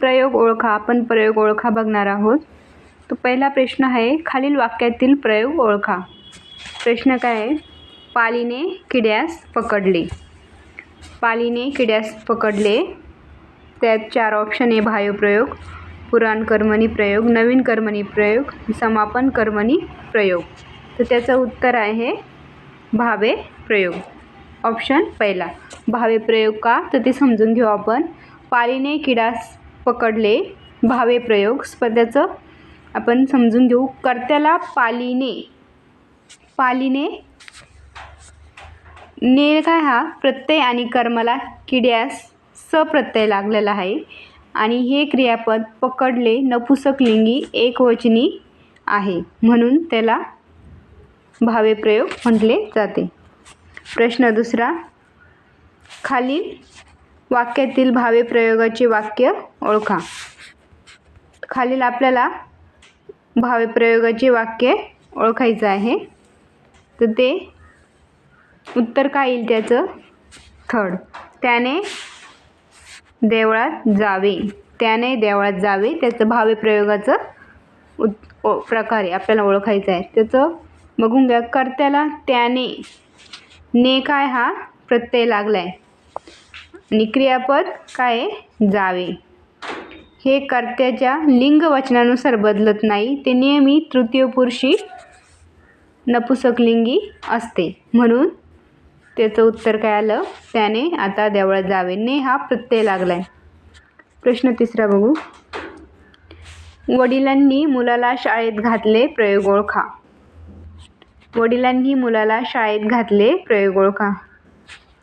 प्रयोग ओळखा आपण प्रयोग ओळखा बघणार आहोत. तो पहिला प्रश्न आहे खालील वाक्यातील प्रयोग ओळखा. प्रश्न काय आहे? पालीने किड्यास पकडले. पालीने किड्यास पकडले. त्यात चार ऑप्शन आहे भायोप्रयोग प्रयोग पुराण कर्मणी प्रयोग नवीन कर्मणी प्रयोग समापन कर्मणी प्रयोग. तर त्याचं उत्तर आहे भावे प्रयोग. ऑप्शन पहिला. भावे प्रयोग का? तर ते समजून घेऊ आपण. पालीने किडास पकडले. भावे प्रयोग. स्पर्धेचं आपण समजून घेऊ. कर्त्याला पालीने पालीने ने काय हा प्रत्यय आणि कर्माला किड्यास सप्रत्यय लागलेला आहे. आणि हे क्रियापद पकडले नपुसकलिंगी एकवचनी आहे. म्हणून त्याला भावे प्रयोग म्हटले जाते. प्रश्न दुसरा. खालील वाक्यातील भावे प्रयोगाचे वाक्य ओळखा. खालील आपल्याला भावे प्रयोगाचे वाक्य ओळखायचं आहे. तर ते उत्तर काय येईल त्याचं? थर्ड. त्याने देवळात जावे. त्याने देवळात जावे. त्याचं भावे प्रयोगाचं उत् ओ प्रकारे आपल्याला ओळखायचं आहे. त्याचं बघून घ्या. कर्त्याला त्याने ने काय हा प्रत्यय लागला आहे आणि क्रियापद काय जावे. हे कर्त्याच्या लिंग वचनानुसार बदलत नाही. ते नेहमी तृतीय पुरुषी नपुसकलिंगी असते. म्हणून त्याचं उत्तर काय आलं? त्याने आता देवळात जावे. ने हा प्रत्यय लागला आहे प्रश्न तिसरा बघू. वडिलांनी मुलाला शाळेत घातले प्रयोग ओळखा. वडिलांनी मुलाला शाळेत घातले प्रयोग ओळखा.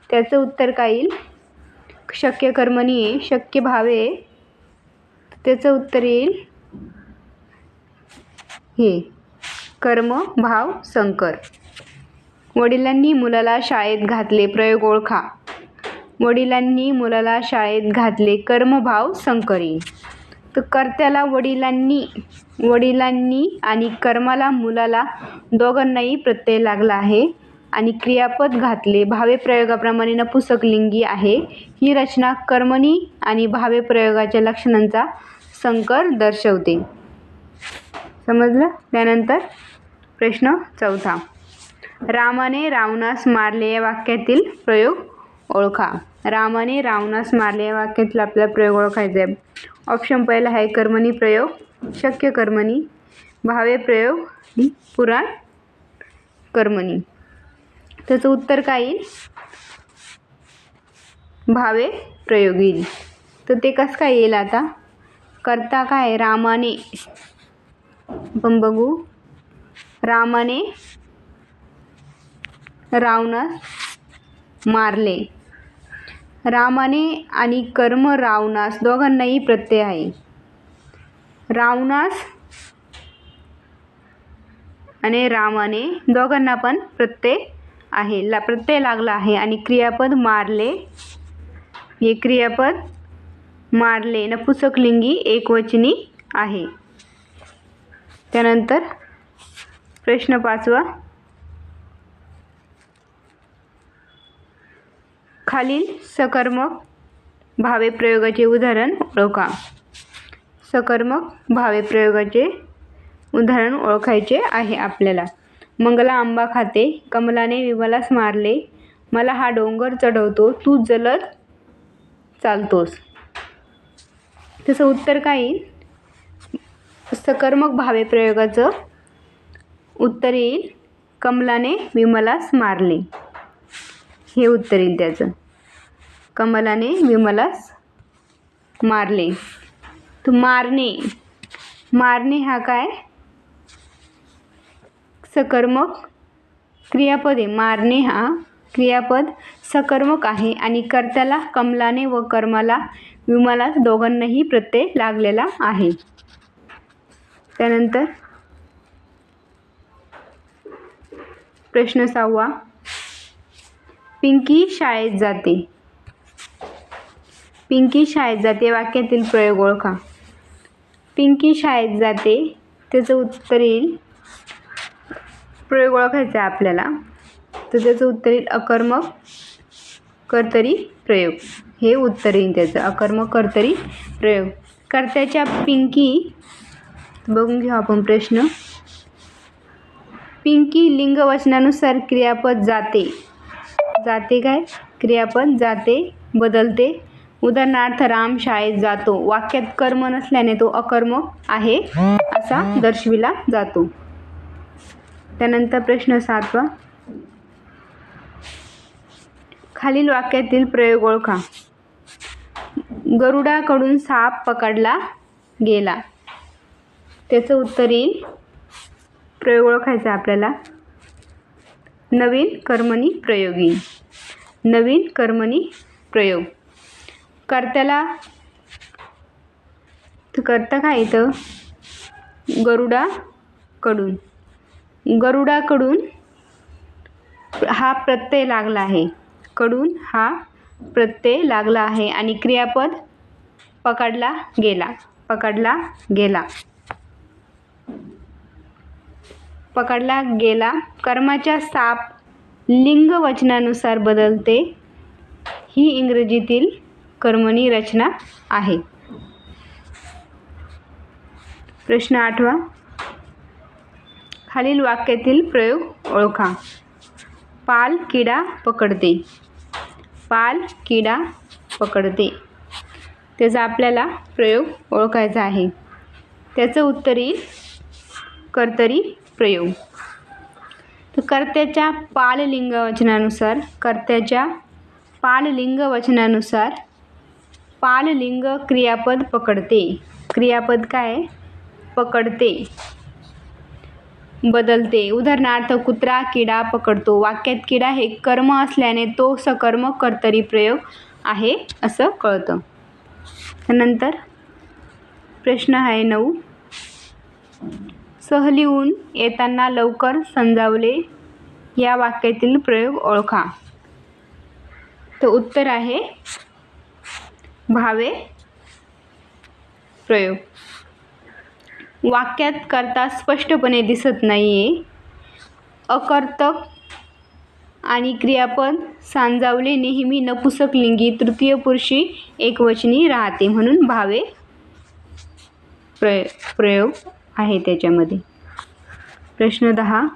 त्याचं उत्तर काय येईल? शक्य कर्मणी आहे शक्य भावे त्याचं उत्तर येईल. हे कर्म भाव संकर. वडिलांनी मुलाला शाळेत घातले प्रयोग ओळखा. वडिलांनी मुलाला शाळेत घातले कर्मभाव संकरी तर कर्त्याला वडिलांनी वडिलांनी आणि कर्माला मुलाला दोघांनाही प्रत्यय लागला आहे. आणि क्रियापद घातले. भावे प्रयोगाप्रमाणे नपुसकलिंगी आहे. ही रचना कर्मणी आणि भावे प्रयोगाच्या लक्षणांचा संकर दर्शवते. समजलं? त्यानंतर प्रश्न चौथा. रामाने रावणास मारले या वाक्यातील प्रयोग ओळखा. रामाने रावणास मारले या वाक्यातील आपला प्रयोग ओळखायचा आहे. ऑप्शन पहिला आहे कर्मणी प्रयोग शक्य कर्मणी. भावे प्रयोग पुराण कर्मणी. त्याचं उत्तर काय येईल? भावे प्रयोग येईल. तर ते कसं काय येईल आता? करता काय? रामाने. आपण बघू. रामाने रावणास मारले. रामाने आणि कर्म रावणास दोघांनाही प्रत्यय आहे. रावणास आणि रामाने दोघांना पण प्रत्यय आहे. ला प्रत्यय लागला आहे आणि क्रियापद मारले. हे क्रियापद मारले. नपुसकलिंगी एकवचनी आहे. त्यानंतर प्रश्न पाचवा. खालील सकर्मक भावे प्रयोगाचे उदाहरण ओळखा. सकर्मक भावे प्रयोगाचे उदाहरण ओळखायचे आहे आपल्याला. मंगला आंबा खाते. कमलाने विमलास मारले. मला हा डोंगर चढवतो. तू जलद चालतोस. तसं उत्तर काय येईल? सकर्मक भावे प्रयोगाचं उत्तर येईल. कमलाने विमलास मारले. हे उत्तर येईल त्याचं. कमलाने विमलास मारले. तर मारणे. मारणे हा काय? सकर्मक क्रियापदे मारणे हा क्रियापद सकर्मक आहे आणि कर्त्याला कमलाने व कर्माला विमाला दोघांनाही प्रत्यय लागलेला आहे. त्यानंतर प्रश्न सहावा. पिंकी शाळेत जाते. पिंकी शाळेत जाते वाक्यातील प्रयोग ओळखा. पिंकी शाळेत जाते त्याचं उत्तर येईल. प्रयोग ओळखायचा आहे आपल्याला. तर त्याचं उत्तर येईल अकर्मक कर्तरी प्रयोग. हे उत्तर येईल त्याचं अकर्मक कर्तरी प्रयोग. कर्त्याच्या पिंकी बघून घेऊ आपण प्रश्न. पिंकी लिंगवचनानुसार क्रियापद जाते. जाते काय? क्रियापद जाते बदलते. उदाहरणार्थ राम शाळेत जातो. वाक्यात कर्म नसल्याने तो अकर्मक आहे असा दर्शविला जातो. त्यानंतर प्रश्न सातवा खालील वाक्यातील प्रयोग ओळखा. गरुडाकडून साप पकडला गेला. त्याचं उत्तर येईल. प्रयोग ओळखायचा आपल्याला. नवीन कर्मणी प्रयोगी नवीन कर्मणी प्रयोग. कर्त्याला कर्ता काय इथं? गरुडाकडून. गरुडाकडून हा प्रत्यय लागला आहे. कडून हा प्रत्यय लागला आहे आणि क्रियापद पकडला गेला. पकडला गेला. पकडला गेला. कर्माच्या साप लिंग वचनानुसार बदलते. ही इंग्रजीतील कर्मणी रचना आहे. प्रश्न आठवा. खालील वाक्यातील प्रयोग ओळखा. पाल किडा पकडते. पाल किडा पकडते. त्याचा आपल्याला प्रयोग ओळखायचा आहे. त्याचं उत्तर येईल कर्तरी प्रयोग. तर कर्त्याच्या पाललिंग वचनानुसार कर्त्याच्या पाललिंग वचनानुसार पाललिंग क्रियापद पकडते. क्रियापद काय पकडते. बदलते. उदाहरणार्थ कुत्रा किडा पकडतो. वाक्यात किडा हे कर्म असल्याने तो सकर्म कर्तरी प्रयोग आहे असं कळतं. त्यानंतर प्रश्न आहे नऊ. सहलीहून येताना लवकर समजावले या वाक्यातील प्रयोग ओळखा. तर उत्तर आहे भावे प्रयोग. वाक्यात करता स्पष्टपणे दिसत नाही आहे अकर्तक आणि क्रियापद सांजावले नेहमी नपुसक लिंगी तृतीय पुरुषी एकवचनी राहते म्हणून भावे प्रय प्रयोग आहे त्याच्यामध्ये. प्रश्न दहा.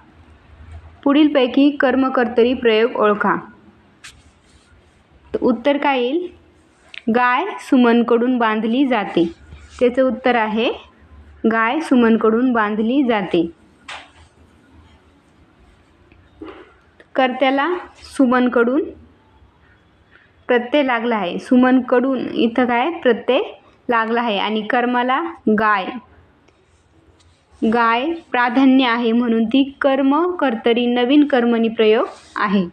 पुढीलपैकी कर्मकर्तरी प्रयोग ओळखा. उत्तर काय येईल? गाय सुमनकडून बांधली जाते. त्याचं उत्तर आहे गाय सुमनकडून बांधली जाते. कर्त्याला सुमनकडून प्रत्यय लागला आहे. सुमनकडून इथं काय? प्रत्यय लागला आहे. आणि कर्माला गाय. गाय प्राधान्य आहे म्हणून ती कर्म कर्तरी नवीन कर्मणी प्रयोग आहे.